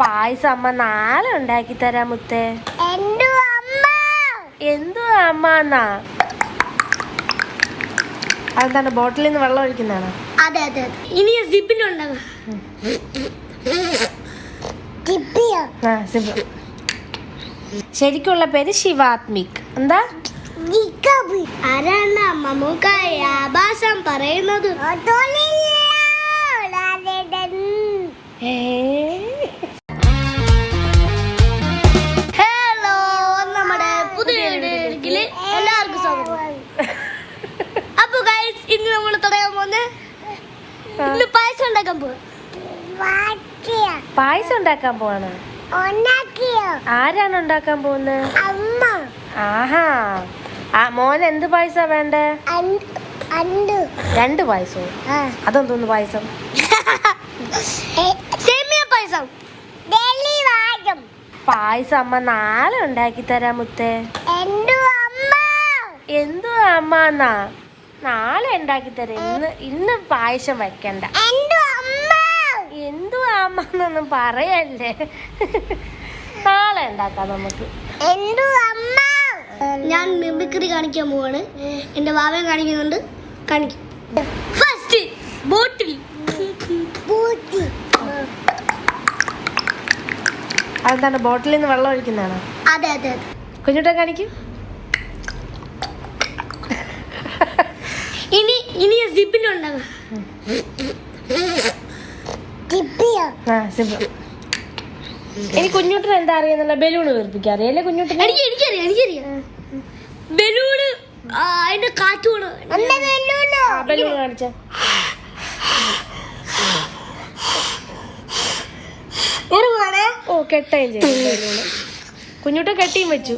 പായസം അമ്മ നാളെ ഉണ്ടാക്കി തരാം മുത്തേ. എന്തു അമ്മ? എന്നാ അതെന്താണ്? ബോട്ടിലിൽ നിന്ന് വെള്ളം ഒഴിക്കുന്നതാണോ? അതെ അതെ ഇനി സിബ് ശരിക്കുള്ള പേര് ശിവാത്മിക്. എന്താ? ആരാണ് മമ്മൂക്കായ ആഭാസം പറയുന്നത്? ഏ? ഹലോ നമ്മുടെ പുതിയ വീഡിയോയിലേക്ക് എല്ലാവർക്കും സ്വാഗതം. അപ്പൊ ഗൈസ് ഇന്ന് നമ്മൾ തുടങ്ങാൻ പോകുന്നത് ഇന്ന് പായസം ഉണ്ടാക്കാൻ പോകും പായസം ഉണ്ടാക്കാൻ പോവാണ്. ആരാണ് ഉണ്ടാക്കാൻ പോകുന്നത് അമ്മ. ആഹാ. ആ മോൻ എന്ത് പായസാ വേണ്ടേ? അണ്ട്. രണ്ട് പായസവും അതെന്തോന്ന് പായസം? പായസം അമ്മ നാളെ ഉണ്ടാക്കി തരാം മുത്തേ. എന്തു അമ്മ? എന്തു അമ്മ എന്നാ നാളെ ഉണ്ടാക്കി തരാം. ഇന്ന് ഇന്ന് പായസം വെക്കണ്ട. എന്തു അമ്മ? എന്തു അമ്മ എന്നൊന്നും പറയല്ലേ. നാളെ ഉണ്ടാക്കാം നമുക്ക്. എന്തു അമ്മ? ഞാൻ മിമിക്രി കാണിക്കാൻ പോവാണ്. എന്റെ വാവയെ കാണിക്കുന്നുണ്ട്. കാണിക്കും. ഫസ്റ്റ് അതെന്താണ് ബോട്ടിലിൽ നിന്ന് വെള്ളം ഒഴിക്കുന്നതാണോ? അതെ അതെ കുഞ്ഞുട്ട കാണിക്കും. ഇനി ഇനി സിബിനുണ്ടാകാം ആ സിബ് ഇനി കുഞ്ഞുട്ടിന് എന്താ അറിയാന്നുള്ള ബലൂൺ വീർപ്പിക്കാൻ അറിയാല്ലേ കുഞ്ഞുട്ടിന്? എനിക്ക് എനിക്കറിയാം എനിക്കറിയാം. ബലൂണ് അതിന്റെ കാറ്റ് വേണം ആ ബലൂൺ കാണിച്ച. കെട്ടുകയും ചെയ്യും കുഞ്ഞുട്ട കെട്ടിയും വെച്ചു.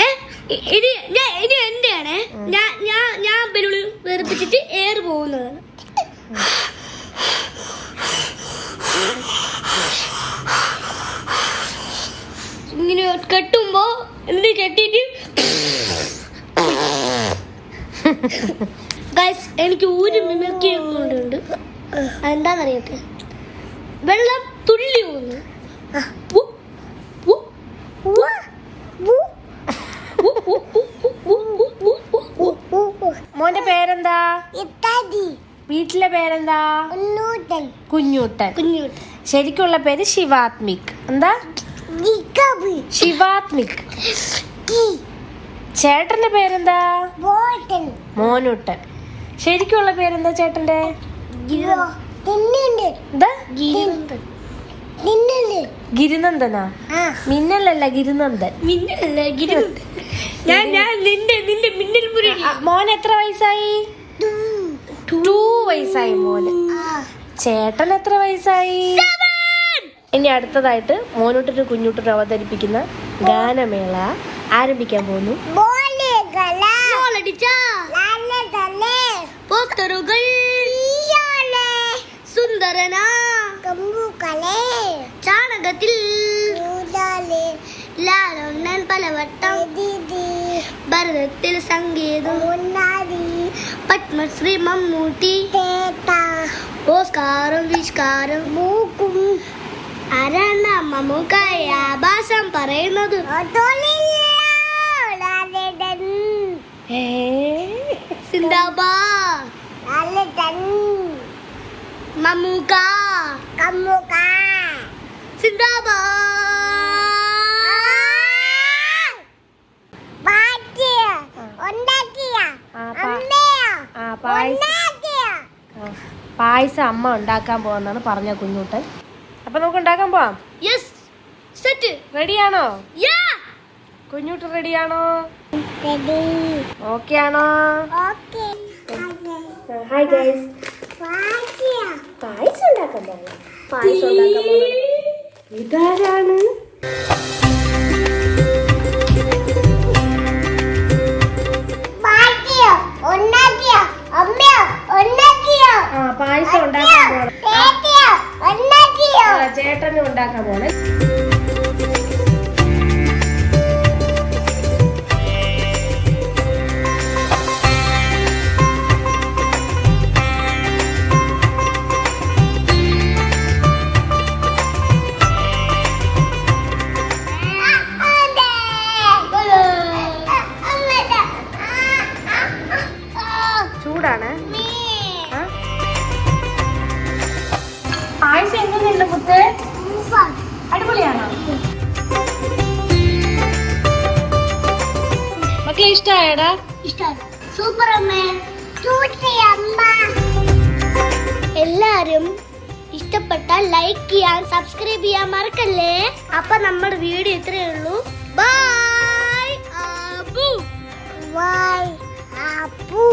ഏ, ഇ- ഇനി ഞാൻ ഇനി എന്റെയാണ്? ഞാൻ ഞാൻ ഞാൻ ബലൂണ് വേർപ്പിച്ചിട്ട് എയർ പോകുന്നതാണ്. ഇങ്ങനെ കെട്ടുമ്പോ എന്ത് കെട്ടിട്ട് ഗൈസ് എനിക്ക് ഒരു മിമിക്രി എന്താന്നറിയട്ടെ അതെന്താന്നറിയട്ടെ? വെള്ളം തുള്ളി വീട്ടിലെ പേരെന്താ? കുഞ്ഞൂട്ടൻ. കുഞ്ഞൂട്ടൻ. ശരിക്കുള്ള പേര് ശിവാത്മിക്. എന്താ? ശിവാത്മിക്. ചേട്ടന്റെ പേരെന്താ? മോനൂട്ടൻ. ശരിക്കുള്ള പേരെന്താ ചേട്ടന്റെ? ഗിരിനന്ദനാ? മിന്നലല്ല ഗിരിനന്ദൻ. മിന്നലല്ല ഗിരിനന്ദൻ ഞാൻ ഞാൻ നിന്റെ നിന്റെ മിന്നൽ മോൻ എത്ര വയസ്സായി? ടു വയസ്സായി മോന്. ചേട്ടൻ എത്ര വയസ്സായി? ഇനി അടുത്തതായിട്ട് മോനൂട്ടനും കുഞ്ഞൂട്ടനും അവതരിപ്പിക്കുന്ന ഗാനമേള ആരംഭിക്കാൻ പോകുന്നു. സുന്ദരന. ചാണകത്തിൽ. ലാലൊന്നൻ പലവട്ടം. ഭരതത്തിൽ സംഗീതം. പത്മശ്രീ മമ്മൂട്ടി. ഓസ്കാരം വിഷ്കാരം മൂക്കും. ആരാണ് മമ്മൂക്കായ ആഭാസം പറയുന്നത്? മമ്മൂക്ക. സിന്ദാബാ ആ, പാ- ആ, പായസം. പായസം അമ്മ ഉണ്ടാക്കാൻ പോവാന്നാണ് പറഞ്ഞ കുഞ്ഞൂട്ടൻ. അപ്പൊ നമുക്ക് ഉണ്ടാക്കാൻ പോവാം. യെസ് സെറ്റ് റെഡിയാണോ യാ കുഞ്ഞൂട്ടൻ റെഡിയാണോ ഓക്കെ ആണോ? ഹായ് ഗൈസ് പായസം ഉണ്ടാക്കാൻ പോവാം. പായസം ഉണ്ടാക്കാൻ പോവാം. ഇതാരാണ്? ഉണ്ടാക്കാൻ പോണേ ചൂടാണ് പായസം എങ്ങനെയുണ്ട് മുത്ത്? അടിപൊളിയാണോ. മക്കളെ ഇഷ്ടമായടാ സൂപ്പർ അമ്മേ. എല്ലാരും ഇഷ്ടപ്പെട്ടാൽ ലൈക്ക് ചെയ്യാൻ സബ്സ്ക്രൈബ് ചെയ്യാൻ മറക്കല്ലേ? അപ്പൊ നമ്മുടെ വീഡിയോ ഇത്രയേ ഉള്ളൂ. By Abu by Abu